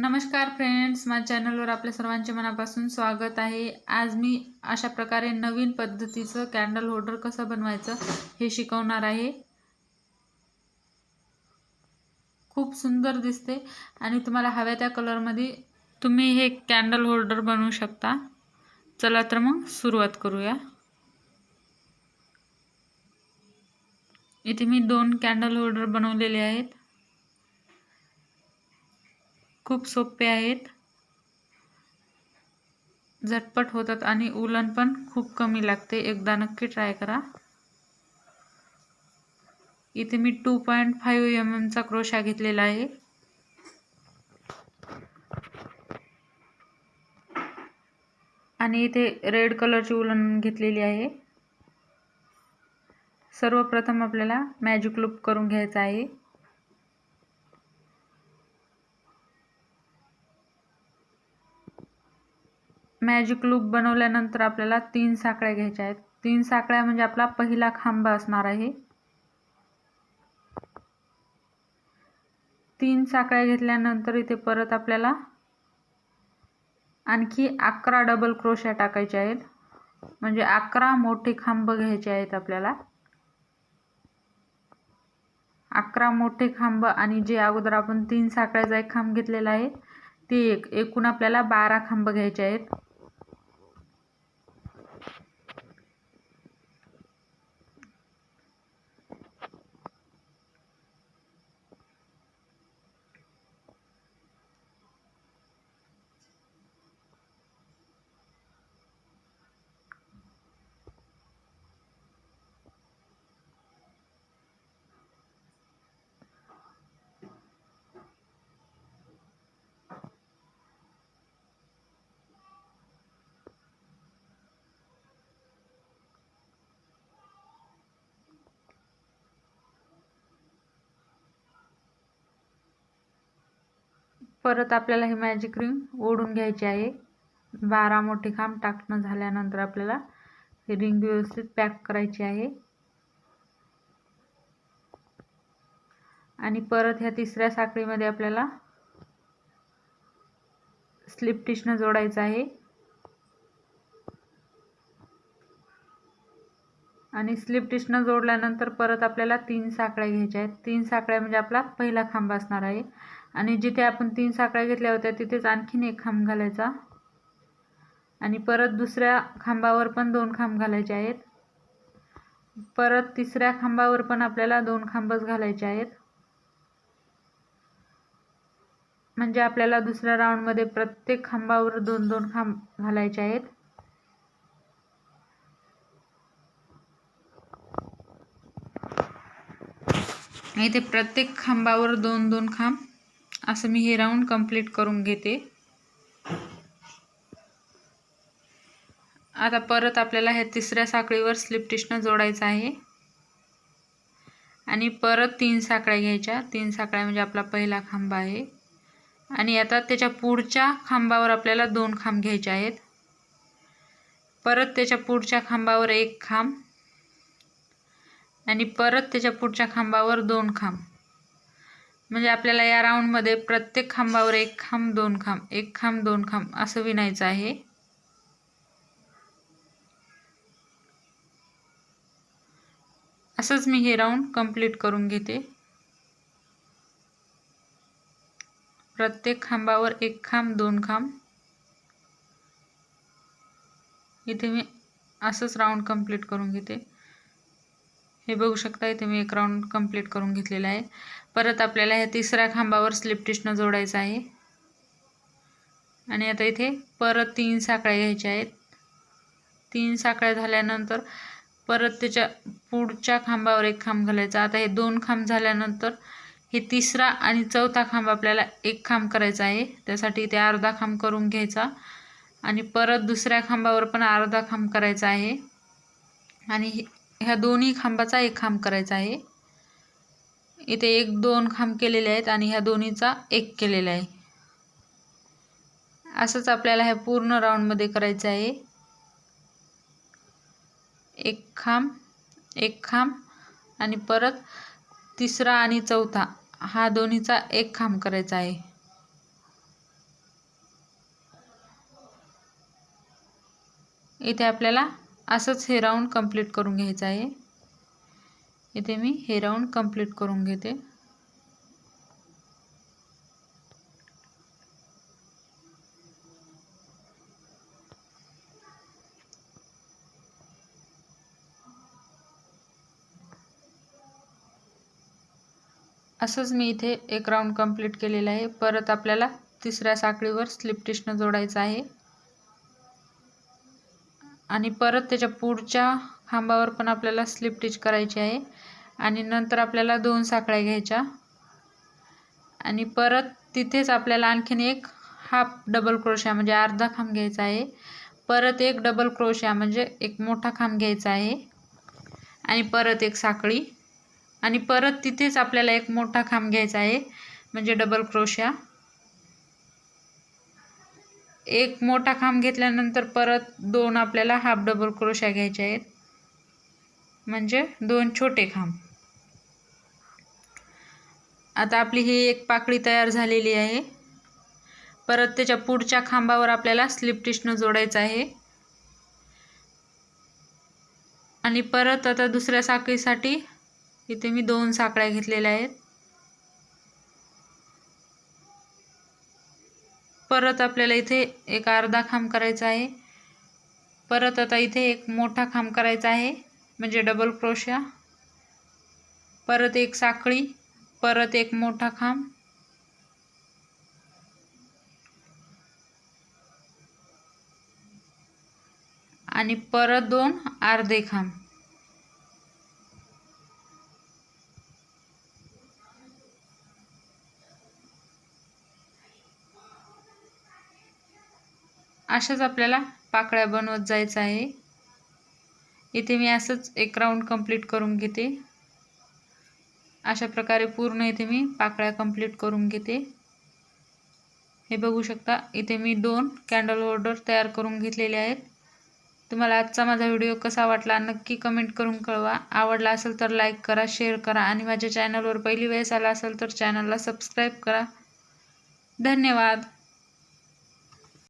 नमस्कार फ्रेंड्स माझ्या चॅनलवर आपल्या सर्वांचे मनापासून स्वागत आहे. आज मी अशा प्रकारे नवीन पद्धतीचं कॅन्डल होल्डर कसं बनवायचं हे शिकवणार आहे. खूप सुंदर दिसते आणि तुम्हाला हव्या त्या कलरमध्ये तुम्ही हे कॅन्डल होल्डर बनवू शकता. चला तर मग सुरुवात करूया. इथे मी दोन कॅन्डल होल्डर बनवलेले आहेत. खूप सोपे आहेत. झटपट होतात आणि उलन पण खूप कमी लागते. एकदा नक्की ट्राय करा. इथे मी टू पॉईंट फाईव्ह एम एमचा क्रोशा घेतलेला आहे. आणि इथे रेड कलरची उलन घेतलेली आहे. सर्वप्रथम आपल्याला मॅजिक लूप करून घ्यायचा आहे. मॅजिक लूप बनवल्यानंतर आपल्याला तीन साकळ्या घ्यायच्या आहेत. तीन साकळ्या म्हणजे आपला पहिला खांबा असणार आहे. तीन साकळ्या घेतल्यानंतर इथे परत आपल्याला आणखी अकरा डबल क्रोशा टाकायच्या आहेत. म्हणजे अकरा मोठे खांब घ्यायचे आहेत आपल्याला. अकरा मोठे खांब आणि जे अगोदर आपण तीन साकळ्याचा एक खांब घेतलेला आहे ते एक. एकूण आपल्याला बारा खांब घ्यायचे आहेत. परत आपल्याला हे मॅजिक रिंग ओढून घ्यायची आहे. बारा मोठे खांब टाकणं झाल्यानंतर आपल्याला ही रिंग व्यवस्थित पॅक करायची आहे. आणि परत ह्या तिसऱ्या साखळीमध्ये आपल्याला स्लिप टिशनं जोडायचं आहे. आणि स्लिप टिशनं जोडल्यानंतर परत आपल्याला तीन साखळ्या घ्यायच्या आहेत. तीन साखळ्या म्हणजे आपला पहिला खांब असणार आहे. आणि जिथे आपण तीन साखळ्या घेतल्या होत्या तिथेच आणखीन एक खांब घालायचा. आणि परत दुसऱ्या खांबावर पण दोन खांब घालायचे आहेत. परत तिसऱ्या खांबावर पण आपल्याला दोन खांबच घालायचे आहेत. म्हणजे आपल्याला दुसऱ्या राऊंडमध्ये प्रत्येक खांबावर दोन दोन खांब घालायचे आहेत. इथे प्रत्येक खांबावर दोन दोन खांब असं मी हे राऊंड कंप्लीट करून घेते. आता परत आपल्याला ह्या तिसऱ्या साखळीवर स्लिप टिशनं जोडायचं आहे. आणि परत तीन साखळ्या घ्यायच्या. तीन साखळ्या म्हणजे आपला पहिला खांब आहे. आणि आता त्याच्या पुढच्या खांबावर आपल्याला दोन खांब घ्यायचे आहेत. परत त्याच्या पुढच्या खांबावर एक खांब. आणि परत त्याच्या पुढच्या खांबावर दोन खांब. म्हणजे आपल्याला या राऊंडमध्ये प्रत्येक खांबावर एक खांब दोन खांब एक खांब दोन खांब असं विणायचं आहे. असंच मी हे राऊंड कंप्लीट करून घेते. प्रत्येक खांबावर एक खांब दोन खांब. इथे मी असंच राऊंड कंप्लीट करून घेते. हे बघू शकता इथे मी एक राऊंड कंप्लीट करून घेतलेला आहे. परत आपल्याला ह्या तिसऱ्या खांबावर स्लिप टिशनं जोडायचं आहे. आणि आता इथे परत तीन साखळ्या घ्यायच्या आहेत. तीन साखळ्या झाल्यानंतर परत त्याच्या पुढच्या खांबावर एक खांब घालायचा. आता हे दोन खांब झाल्यानंतर हे तिसरा आणि चौथा खांब आपल्याला एक खांब करायचा आहे. त्यासाठी इथे अर्धा खांब करून घ्यायचा. आणि परत दुसऱ्या खांबावर पण अर्धा खांब करायचा आहे. आणि ह्या दोन्ही खांबाचा एक खांब करायचा आहे. इथे एक दोन खांब केलेले आहेत आणि ह्या दोन्हीचा एक केलेला आहे. असंच आपल्याला ह्या पूर्ण राऊंडमध्ये करायचं आहे. एक खांब एक खांब आणि परत तिसरा आणि चौथा हा दोन्हीचा एक खांब करायचा आहे. इथे आपल्याला असंच हे राऊंड कंप्लीट करून घ्यायचं आहे. इथे मी हे राऊंड कंप्लीट करून घेते. असंच मी इथे एक राऊंड कंप्लीट केलेलं आहे. परत आपल्याला तिसऱ्या साखळीवर स्लिप टिशनं जोडायचं आहे. आणि परत त्याच्या पुढच्या खांबावर पण आपल्याला स्लिप टिच करायची आहे. आणि नंतर आपल्याला दोन साखळ्या घ्यायच्या. आणि परत तिथेच आपल्याला आणखीन एक हाफ डबल क्रोशा म्हणजे अर्धा खांब घ्यायचा आहे. परत एक डबल क्रोशा म्हणजे एक मोठा खांब घ्यायचा आहे. आणि परत एक साखळी. आणि परत तिथेच आपल्याला एक मोठा खांब घ्यायचा आहे म्हणजे डबल क्रोशा एक मोठा खांब घेतल्यानंतर परत दोन आपल्याला हाफ डबल क्रोशा घ्यायचे आहेत. म्हणजे दोन छोटे खांब. आता आपली ही एक पाकळी तयार झालेली आहे. परत त्याच्या पुढच्या खांबावर आपल्याला स्लिप टिशनं जोडायचं आहे. आणि परत आता दुसऱ्या साखळीसाठी इथे मी दोन साखळ्या घेतलेल्या आहेत. परत आपल्याला इथे एक अर्धा खांब करायचा आहे. परत आता इथे एक मोठा खांब करायचा आहे. म्हणजे डबल क्रोशा परत एक साखळी परत एक मोठा खांब. आणि परत दोन अर्धे खांब. अशाच आपल्याला पाकळ्या बनवत जायचं आहे. इथे मी असंच एक राऊंड कंप्लीट करून घेते. अशा प्रकारे पूर्ण इथे मी पाकळ्या कंप्लीट करून घेते. हे बघू शकता इथे मी दोन कॅन्डल होल्डर तयार करून घेतलेले आहेत. तुम्हाला आजचा माझा व्हिडिओ कसा वाटला नक्की कमेंट करून कळवा. आवडला असेल तर लाईक करा शेअर करा आणि माझ्या चॅनलवर पहिली वेळेस आला असेल तर चॅनलला सबस्क्राईब करा. धन्यवाद.